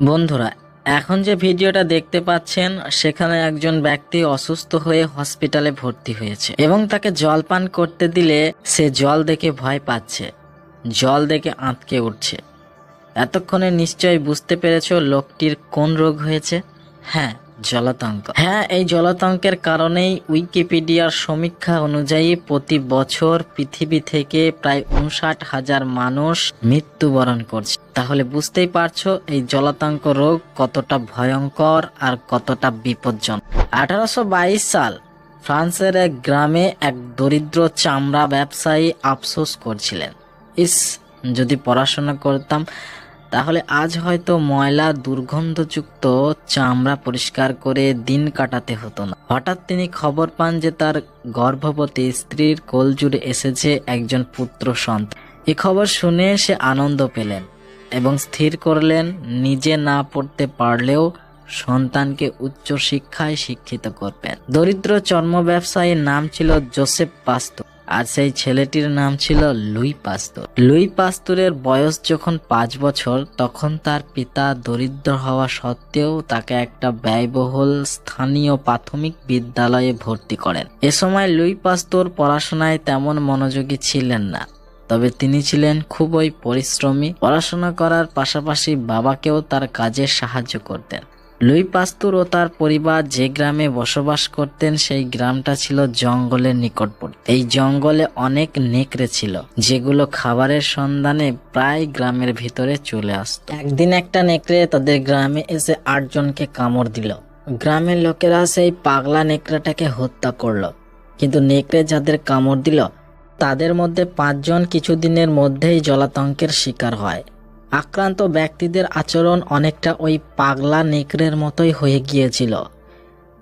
বন্ধুরা, এখন যে ভিডিওটা দেখতে পাচ্ছেন, সেখানে একজন ব্যক্তি অসুস্থ হয়ে হসপিটালে ভর্তি হয়েছে এবং তাকে জল পান করতে দিলে সে জল দেখে ভয় পাচ্ছে, জল দেখে আঁতকে উঠছে। এতক্ষণে নিশ্চয়ই বুঝতে পেরেছ লোকটির কোন রোগ হয়েছে? হ্যাঁ জলাতঙ্ক। হ্যাঁ এই জলাতঙ্কের কারণেই উইকিপিডিয়ার সমীক্ষা অনুযায়ী প্রতি বছর পৃথিবী থেকে প্রায় উনষাট হাজার মানুষ মৃত্যুবরণ করছে। তাহলে বুঝতেই পারছ এই জলাতঙ্ক রোগ কতটা ভয়ঙ্কর আর কতটা বিপজ্জনক। আঠারোশো বাইশ সাল ফ্রান্সের এক গ্রামে এক দরিদ্র চামড়া ব্যবসায়ী আফসোস করছিলেন। ইস, যদি পড়াশোনা করতাম তাহলে আজ হয়তো ময়লা দুর্গন্ধযুক্ত চামড়া পরিষ্কার করে দিন কাটাতে হতো না। হঠাৎ তিনি খবর পান যে তার গর্ভবতী স্ত্রীর কোলজুড়ে এসেছে একজন পুত্র সন্তান। এ খবর শুনে সে আনন্দ পেলেন এবং স্থির করলেন, নিজে না পড়তে পারলেও সন্তানকে উচ্চ শিক্ষায় শিক্ষিত করবেন। দরিদ্র চর্ম ব্যবসায়ীর নাম ছিল জোসেফ পাস্তো। আর সেই ছেলেটির নাম ছিল লুই পাস্তুর। লুই পাস্তুরের বয়স যখন পাঁচ বছর, তখন তার পিতা দরিদ্র হওয়া সত্ত্বেও তাকে একটা ব্যয়বহুল স্থানীয় প্রাথমিক বিদ্যালয়ে ভর্তি করেন। এ সময় লুই পাস্তুর পড়াশোনায় তেমন মনোযোগী ছিলেন না, তবে তিনি ছিলেন খুবই পরিশ্রমী। পড়াশোনা করার পাশাপাশি বাবাকেও তার কাজে সাহায্য করতেন। লুই পাস্তুর ও তার পরিবার যে গ্রামে বসবাস করতেন, সেই গ্রামটা ছিল জঙ্গলের নিকটবর্তী। এই জঙ্গলে অনেক নেকড়ে ছিল, যেগুলো খাবারের সন্ধানে প্রায় গ্রামের ভিতরে চলে আসত। একদিন একটা নেকড়ে তাদের গ্রামে এসে আটজনকে কামড় দিল। গ্রামের লোকেরা সেই পাগলা নেকড়েটাকে হত্যা করল। কিন্তু নেকড়ে যাদের কামড় দিল, তাদের মধ্যে পাঁচজন কিছুদিনের মধ্যেই জলাতঙ্কের শিকার হয়। আক্রান্ত ব্যক্তিদের আচরণ অনেকটা ওই পাগলা নেকড়ের মতোই হয়ে গিয়েছিল।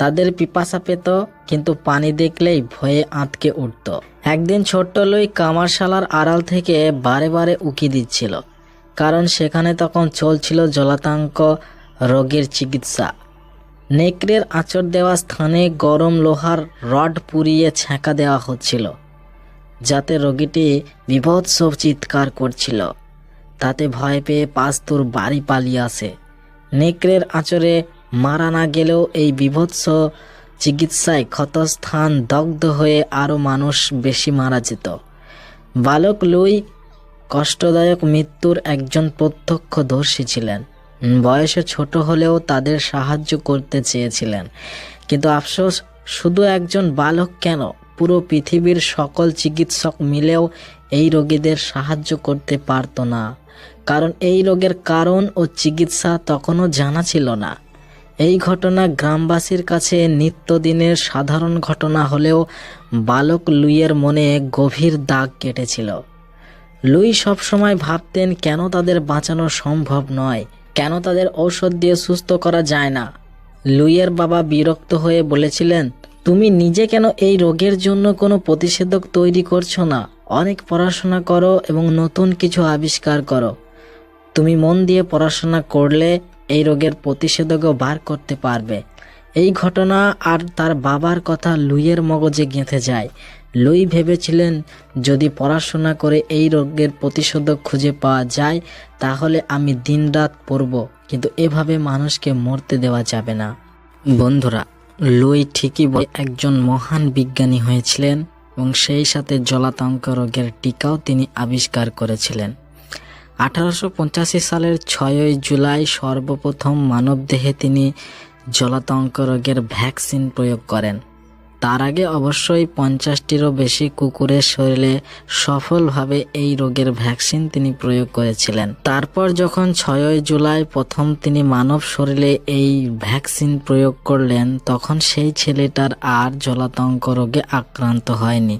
তাদের পিপাসা পেত, কিন্তু পানি দেখলেই ভয়ে আঁতকে উঠত। একদিন ছোট্ট লই কামারশালার আড়াল থেকে বারে বারে উকি দিচ্ছিল, কারণ সেখানে তখন চলছিল জলাতঙ্ক রোগের চিকিৎসা। নেকড়ের আঁচড় দেওয়া স্থানে গরম লোহার রড পুড়িয়ে ছ্যাঁকা দেওয়া হচ্ছিল, যাতে রোগীটি বিভৎস চিৎকার করছিল। তাতে ভয় পেয়ে পাস্তুর বাড়ি পালিয়ে আসে। নেকড়ের আঁচড়ে মারা না গেলেও এই বিভৎস চিকিৎসায় ক্ষতস্থান দগ্ধ হয়ে আরও মানুষ বেশি মারা যেত। বালক লুই কষ্টদায়ক মৃত্যুর একজন প্রত্যক্ষদর্শী ছিলেন। বয়সে ছোট হলেও তাদের সাহায্য করতে চেয়েছিলেন। কিন্তু আফসোস, শুধু একজন বালক কেন? পুরো পৃথিবীর সকল চিকিৎসক মিলেও এই রোগীদের সাহায্য করতে পারতো না। কারণ এই রোগের কারণ ও চিকিৎসা তখনও জানা ছিল না। এই ঘটনা গ্রামবাসীর কাছে নিত্যদিনের সাধারণ ঘটনা হলেও বালক লুইয়ের মনে গভীর দাগ কেটেছিল। লুই সবসময় ভাবতেন, কেন তাদের বাঁচানো সম্ভব নয়? কেন তাদের ঔষধ দিয়ে সুস্থ করা যায় না? লুইয়ের বাবা বিরক্ত হয়ে বলেছিলেন, তুমি নিজে কেন এই রোগের জন্য কোনো প্রতিষেধক তৈরি করছ না? অনেক পড়াশোনা করো এবং নতুন কিছু আবিষ্কার করো। তুমি মন দিয়ে পড়াশোনা করলে এই রোগের প্রতিষেধকও বার করতে পারবে। এই ঘটনা আর তার বাবার কথা লুইয়ের মগজে গেঁথে যায়। লুই ভেবেছিলেন, যদি পড়াশোনা করে এই রোগের প্রতিষেধক খুঁজে পাওয়া যায়, তাহলে আমি দিনরাত পড়ব, কিন্তু এভাবে মানুষকে মরতে দেওয়া যাবে না। বন্ধুরা, লুই ঠিকই একজন মহান বিজ্ঞানী হয়েছিলেন। এবং সেই সাথে জলাতঙ্ক রোগের টিকাও তিনি আবিষ্কার করেছিলেন। আঠারোশো পঁচাশি সালের ছয়ই জুলাই সর্বপ্রথম মানবদেহে তিনি জলাতঙ্ক রোগের ভ্যাকসিন প্রয়োগ করেন। তার আগে অবশ্যই পঞ্চাশটিরও বেশি কুকুরের শরীরে সফলভাবে এই রোগের ভ্যাকসিন তিনি প্রয়োগ করেছিলেন। তারপর যখন ছয়ই জুলাই প্রথম তিনি মানব শরীরে এই ভ্যাকসিন প্রয়োগ করলেন, তখন সেই ছেলেটার আর জলাতঙ্ক রোগে আক্রান্ত হয়নি।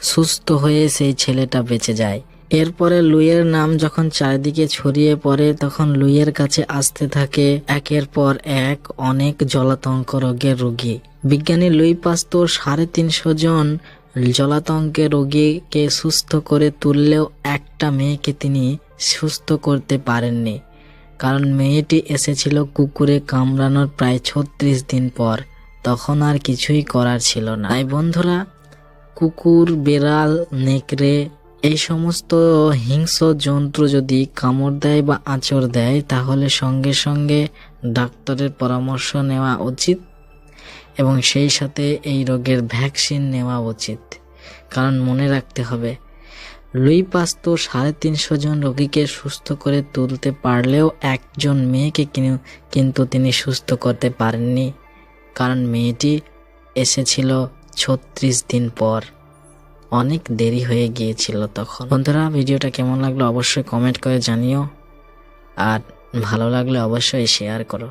সুস্থ হয়ে সেই ছেলেটা বেঁচে যায়। এরপরে লুইয়ের নাম যখন চারিদিকে ছড়িয়ে পড়ে, তখন লুইয়ের কাছে আসতে থাকে, একের পর এক অনেক জলাতঙ্ক রোগের রোগী। বিজ্ঞানী লুই পাস্তোর সাড়ে তিনশো জন জলাতঙ্কে রোগীকে সুস্থ করে তুললেও একটা মেয়েকে তিনি সুস্থ করতে পারেননি। কারণ মেয়েটি এসেছিল কুকুরে কামড়ানোর প্রায় ছত্রিশ দিন পর। তখন আর কিছুই করার ছিল না। তাই বন্ধুরা, কুকুর, বেড়াল, নেকড়ে এই সমস্ত হিংস্র জন্তু যদি কামড় দেয় বা আঁচড় দেয়, তাহলে সঙ্গে সঙ্গে ডাক্তারের পরামর্শ নেওয়া উচিত। এবং সেই সাথে এই রোগের ভ্যাকসিন নেওয়া উচিত। কারণ মনে রাখতে হবে, লুই পাস্তো সাড়ে তিনশো জন রোগীকে সুস্থ করে তুলতে পারলেও একজন মেয়েকে কিনে- কিন্তু তিনি সুস্থ করতে পারেননি। কারণ মেয়েটি এসেছিল ছত্রিশ দিন পর। অনেক দেরি হয়ে গিয়েছিল তখন। বন্ধুরা, ভিডিওটা কেমন লাগল অবশ্যই কমেন্ট করে জানিও। আর ভালো লাগলে অবশ্যই শেয়ার করো।